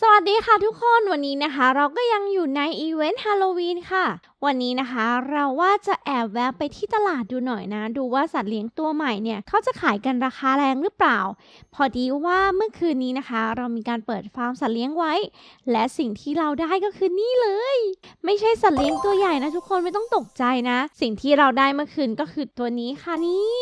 สวัสดีค่ะทุกคนวันนี้นะคะ เราก็ยังอยู่ในอีเวนต์ฮาโลวีนค่ะ วันนี้นะคะ เราว่าจะแอบแวะไปที่ตลาดดูหน่อยนะ ดูว่าสัตว์เลี้ยงตัวใหม่เนี่ยเขาจะขายกันราคาแรงหรือเปล่า พอดีว่าเมื่อคืนนี้นะคะ เรามีการเปิดฟาร์มสัตว์เลี้ยงไว้ และสิ่งที่เราได้ก็คือนี่เลย ไม่ใช่สัตว์เลี้ยงตัวใหญ่นะทุกคนไม่ต้องตกใจนะ สิ่งที่เราได้เมื่อคืนก็คือตัวนี้ค่ะนี่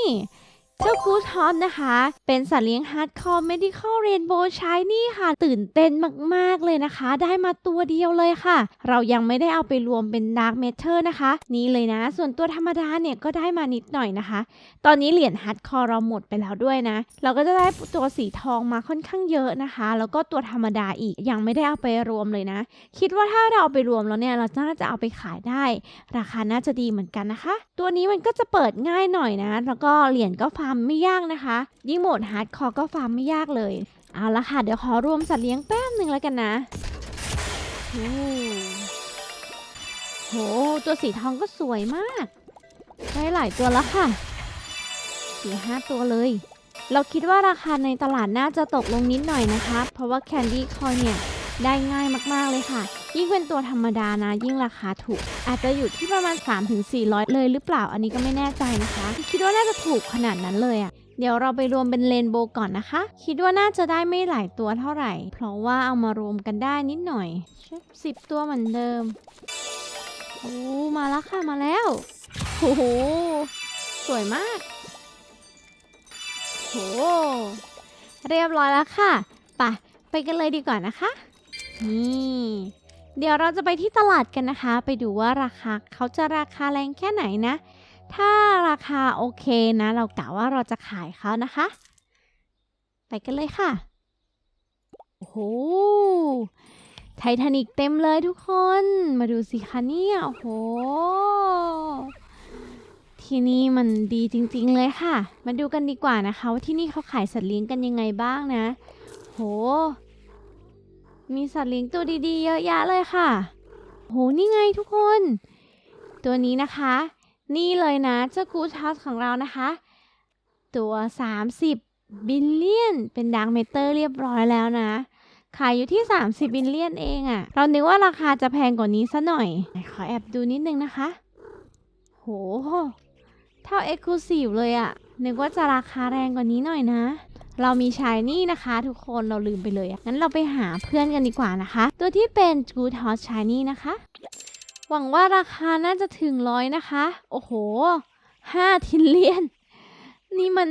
เจ้ากูดฮอตนะคะ เป็นสัตว์เลี้ยงฮาร์ดคอร์ medical rainbow shiny ค่ะ ตื่นเต้นมากๆเลยนะคะ ได้มาตัวเดียวเลยค่ะ เรายังไม่ได้เอาไปรวมเป็น dark matter นะคะ นี่เลยนะ ส่วนตัวธรรมดาเนี่ยก็ได้มานิดหน่อยนะคะ ตอนนี้เหรียญฮาร์ดคอร์เราหมดไปแล้วด้วยนะ เราก็จะได้ตัวสีทองมาค่อนข้างเยอะนะคะ แล้วก็ตัวธรรมดาอีกยังไม่ได้เอาไปรวมเลยนะ คิดว่าถ้าเราเอาไปรวมแล้วเนี่ยเราน่าจะเอาไปขายได้ ราคาน่าจะดีเหมือนกันนะคะ ตัวนี้มันก็จะเปิดง่ายหน่อยนะ แล้วก็เหรียญก็ฟาร์มไม่ยากนะคะ ยิ่งโหมดฮาร์ดคอร์ก็ฟาร์มไม่ยากเลย เอาละค่ะ เดี๋ยวขอรวมสัตว์เลี้ยงแป๊บหนึ่งแล้วกันนะโอ้โห ตัวสีทองก็สวยมาก ได้หลายตัวแล้วค่ะสี่ห้าตัวเลย เราคิดว่าราคาในตลาดน่าจะตกลงนิดหน่อยนะคะ เพราะว่าแคนดี้คอยเนี่ยได้ง่ายมากๆเลยค่ะ ยิ่งเป็นตัวธรรมดานะยิ่งราคาถูก อาจจะอยู่ที่ประมาณ 3-400 เลยหรือเปล่าอันนี้ก็ไม่แน่ใจนะคะ คิดว่าน่าจะถูกขนาดนั้นเลยอะ่ะเดี๋ยวเราไปรวมเป็นเลนโบก่อนนะคะ คิดว่าน่าจะได้ไม่หลายตัวเท่าไหร่ เพราะว่าเอามารวมกันได้นิดหน่อยสิบตัวเหมือนเดิมโอ้มาแล้วค่ะมาแล้วโอ้โหสวยมากโหเรียบร้อยแล้วค่ะ ไป ไปกันเลยดีกว่านะคะ นี่ เดี๋ยวเราจะไปที่ตลาดกันนะคะ ไปดูว่าราคาเขาจะราคาแรงแค่ไหนนะ ถ้าราคาโอเคนะ เรากะว่าเราจะขายเขานะคะ ไปกันเลยค่ะ โอ้โห ไททานิกเต็มเลยทุกคน มาดูสิคะเนี่ยโอ้โห ที่นี่มันดีจริงๆเลยค่ะ มาดูกันดีกว่านะคะว่าที่นี่เขาขายสัตว์เลี้ยงกันยังไงบ้างนะ โห มีสัตว์เลี้ยงตัวดีๆ เยอะแยะเลยค่ะ โห นี่ไงทุกคน ตัวนี้นะคะ นี่เลยนะ เจ้ากูชัสของเรานะคะ ตัว 30 บิลเลียน เป็นดังเมเตอร์เรียบร้อยแล้วนะ ขายอยู่ที่ 30 บิลเลียนเองอะเรานึกว่าราคาจะแพงกว่านี้ซะหน่อย ขอแอบดูนิดนึงนะคะ โห เท่าเอ็กซ์คลูซีฟเลยอะนึกว่าจะราคาแรงกว่านี้หน่อยนะ เรามีชายนี่นะคะทุกคนเราลืมไปเลยอะงั้นเราไปหาเพื่อนกันดีกว่านะคะ ตัวที่เป็น Good Hot Shiny นะคะ หวังว่าราคาน่าจะถึงร้อยนะคะ โอ้โหห้าทิลเลียน นี่มัน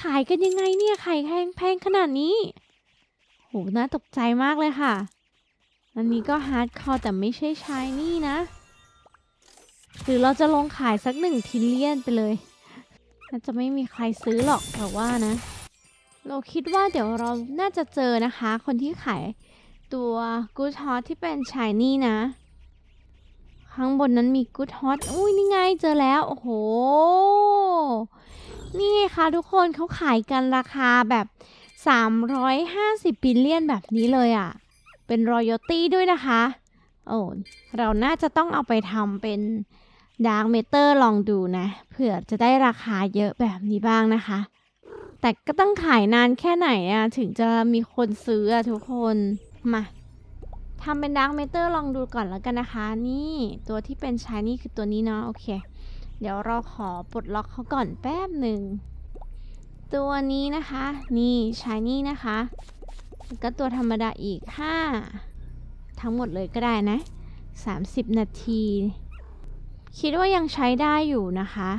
ขายกันยังไงเนี่ยไขายแพงแพงขนาดนี้โหน่าตกใจมากเลยค่ะ อันนี้ก็ฮาร์ดคอร์แต่ไม่ใช่ชายนี่นะ หรือเราจะลงขายสักหนึ่งทิลเลียนไปเลย น่าจะไม่มีใครซื้อหรอกแต่ว่านะ เราคิดว่าเดี๋ยวเราน่าจะเจอนะคะ คนที่ขายตัว Good Hot ที่เป็น Shiny นะ ข้างบนนั้นมี Good Hot อุ้ยนี่ไงเจอแล้ว โอ้โห นี่ไงคะทุกคนเขาขายกันราคาแบบ 350บิลเลียนแบบนี้เลยอะ่ะ เป็น royalty ด้วยนะคะ โอ้เราน่าจะต้องเอาไปทำเป็น ดาร์กเมเตอร์ลองดูนะ เผื่อจะได้ราคาเยอะแบบนี้บ้างนะคะ แต่ก็ต้องขายนานแค่ไหนอะถึงจะมีคนซื้ออะทุกคนมาทำเป็นดาร์กเมเตอร์ลองดูก่อนแล้วกันนะคะ นี่ตัวที่เป็นชายนี่คือตัวนี้เนาะโอเค เดี๋ยวเราขอปลดล็อกเขาก่อนแป๊บหนึ่ง ตัวนี้นะคะ นี่ชายนี่นะคะแล้วก็ตัวธรรมดาอีก 5 ทั้งหมดเลยก็ได้นะ 30 นาที คิดว่ายังใช้ได้อยู่นะคะ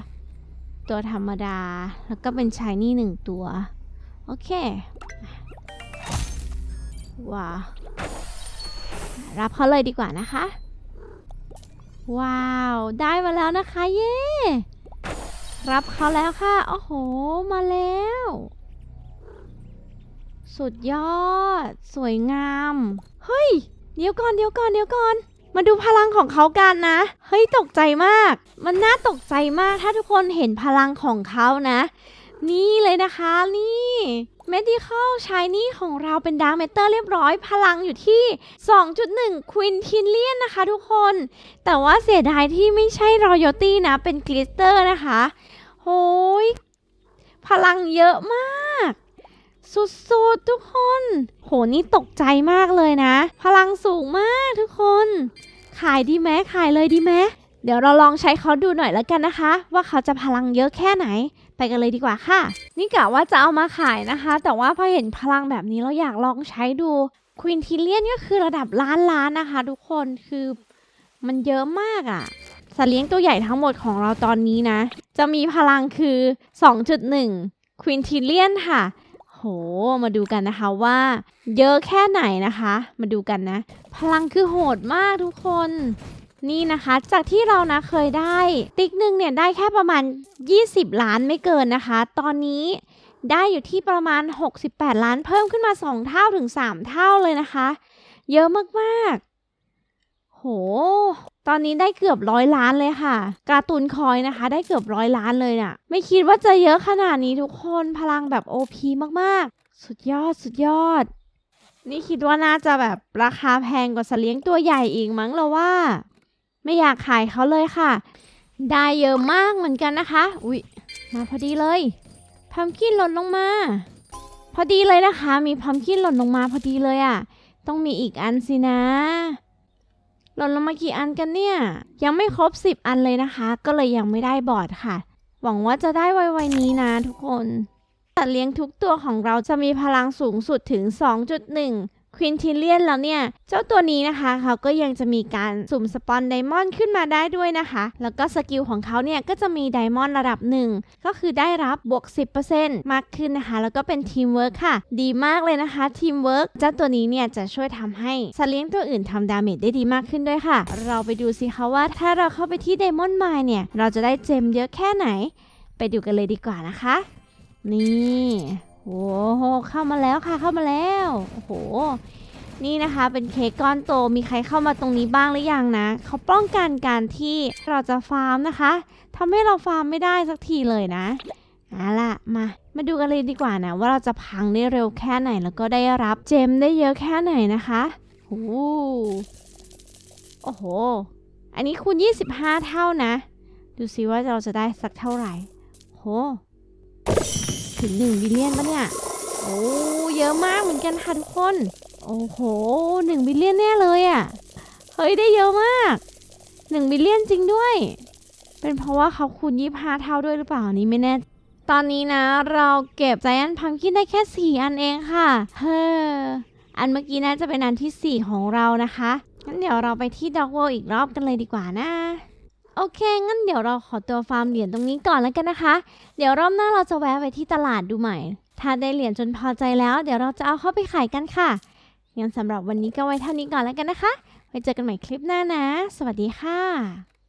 ตัวธรรมดาแล้วก็เป็นชายนี่หนึ่งตัว โอเค ว้าวรับเขาเลยดีกว่านะคะ ว้าว ได้มาแล้วนะคะ เย้รับเขาแล้วค่ะ โอ้โห มาแล้ว สุดยอด สวยงาม เฮ้ย เดี๋ยวก่อน เดี๋ยวก่อน เดี๋ยวก่อน มาดูพลังของเขากันนะ เฮ้ยตกใจมาก มันน่าตกใจมากถ้าทุกคนเห็นพลังของเขานะ นี่เลยนะคะนี่ medical shiny ของเราเป็น dark matter เรียบร้อยพลังอยู่ที่ 2.1 quintillion นะคะทุกคน แต่ว่าเสียดายที่ไม่ใช่ royalty นะ เป็น glitter นะคะโหยพลังเยอะมาก สุดๆทุกคน โหนี่ตกใจมากเลยนะ พลังสูงมากทุกคน ขายดีไหมขายเลยดีไหมเดี๋ยวเราลองใช้เขาดูหน่อยแล้วกันนะคะ ว่าเขาจะพลังเยอะแค่ไหน ไปกันเลยดีกว่าค่ะ นี่กะว่าจะเอามาขายนะคะ แต่ว่าพอเห็นพลังแบบนี้เราอยากลองใช้ดูควินทิเลียนก็คือระดับล้านล้านนะคะ ทุกคนคือมันเยอะมากอะ่ะสัตว์เลี้ยงตัวใหญ่ทั้งหมดของเราตอนนี้นะ จะมีพลังคือ 2.1ควินทิเลียนค่ะ โห มาดูกันนะคะว่า เยอะแค่ไหนนะคะ มาดูกันนะ พลังคือโหดมากทุกคน นี่นะคะจากที่เรานะเคยได้ ติ๊กหนึ่งเนี่ยได้แค่ประมาณ 20 ล้านไม่เกินนะคะ ตอนนี้ได้อยู่ที่ประมาณ 68 ล้านเพิ่มขึ้นมา 2 เท่าถึง 3 เท่าเลยนะคะ เยอะมากๆ โห ตอนนี้ได้เกือบร้อยล้านเลยค่ะ การ์ตูนคอยนะคะ ได้เกือบร้อยล้านเลยน่ะ ไม่คิดว่าจะเยอะขนาดนี้ทุกคนพลังแบบ OP มากๆ สุดยอดสุดยอด นี่คิดว่าน่าจะแบบราคาแพงกว่าสเลี้ยงตัวใหญ่อีกมั้งเราว่า ไม่อยากขายเขาเลยค่ะ ได้เยอะมากเหมือนกันนะคะ อุ๊ย มาพอดีเลยพัมคินหล่นลงมา พอดีเลยนะคะ มีพัมคินหล่นลงมาพอดีเลยอะ่ะ ต้องมีอีกอันสินะ หล่นลงมากี่อันกันเนี่ย ยังไม่ครบ 10 อันเลยนะคะ ก็เลยยังไม่ได้บอร์ดค่ะ หวังว่าจะได้ไวๆนี้นะทุกคนสัตว์เลี้ยงทุกตัวของเราจะมีพลังสูงสุดถึง 2.1 ควินทิเลียนแล้วเนี่ย เจ้าตัวนี้นะคะ เขาก็ยังจะมีการสุ่มสปอนไดมอนด์ขึ้นมาได้ด้วยนะคะ แล้วก็สกิลของเขาเนี่ย ก็จะมีไดมอนด์ระดับหนึ่งก็คือได้รับบวก 10%มากขึ้นนะคะ แล้วก็เป็นทีมเวิร์คค่ะ ดีมากเลยนะคะทีมเวิร์คเจ้าตัวนี้เนี่ย จะช่วยทำให้สัตว์เลี้ยงตัวอื่นทำดาเมจได้ดีมากขึ้นด้วยค่ะ เราไปดูสิคะว่าถ้าเราเข้าไปที่ไดมอนด์ไมเนี่ย เราจะได้เจมเยอะแค่ไหน ไปดูกันเลยดีกว่านะคะ นี่ โอ้โหเข้ามาแล้วค่ะเข้ามาแล้วโอ้โหนี่นะคะเป็นเค้กก้อนโตมีใครเข้ามาตรงนี้บ้างหรือยังนะเขาป้องกันการที่เราจะฟาร์มนะคะทำให้เราฟาร์มไม่ได้สักทีเลยนะเอาล่ะมามาดูกันเลยดีกว่านะว่าเราจะพังได้เร็วแค่ไหนแล้วก็ได้รับเจมได้เยอะแค่ไหนนะคะโอ้โหโอ้โห อันนี้คูณ 25 เท่านะ ดูซิว่าเราจะได้สักเท่าไหร่โห ถึง1บิลเลียนปะเนี่ย โอ้เยอะมากเหมือนกันค่ะทุกคน โอ้โหหนึ่งบิลเลียนแน่เลยอะ่ะ เฮ้ยได้เยอะมากหนึ่งบิลเลียนจริงด้วย เป็นเพราะว่าเขาคูณยี่ห้าเท่าด้วยหรือเปล่านี้ไม่แน่ ตอนนี้นะเราเก็บไจแอนพัมคินได้แค่สี่อันเองค่ะ เฮ้อ อันเมื่อกี้น่าจะเป็นอันที่สี่ของเรานะคะงั้นเดี๋ยวเราไปที่ด็อกเวิลอีกรอบกันเลยดีกว่านะ โอเค งั้นเดี๋ยวเราขอตัวฟาร์มเหรียญตรงนี้ก่อนแล้วกันนะคะ เดี๋ยวรอบหน้าเราจะแวะไปที่ตลาดดูใหม่ ถ้าได้เหรียญจนพอใจแล้ว เดี๋ยวเราจะเอาเข้าไปขายกันค่ะ งั้นสำหรับวันนี้ก็ไว้เท่านี้ก่อนแล้วกันนะคะ ไว้เจอกันใหม่คลิปหน้านะ สวัสดีค่ะ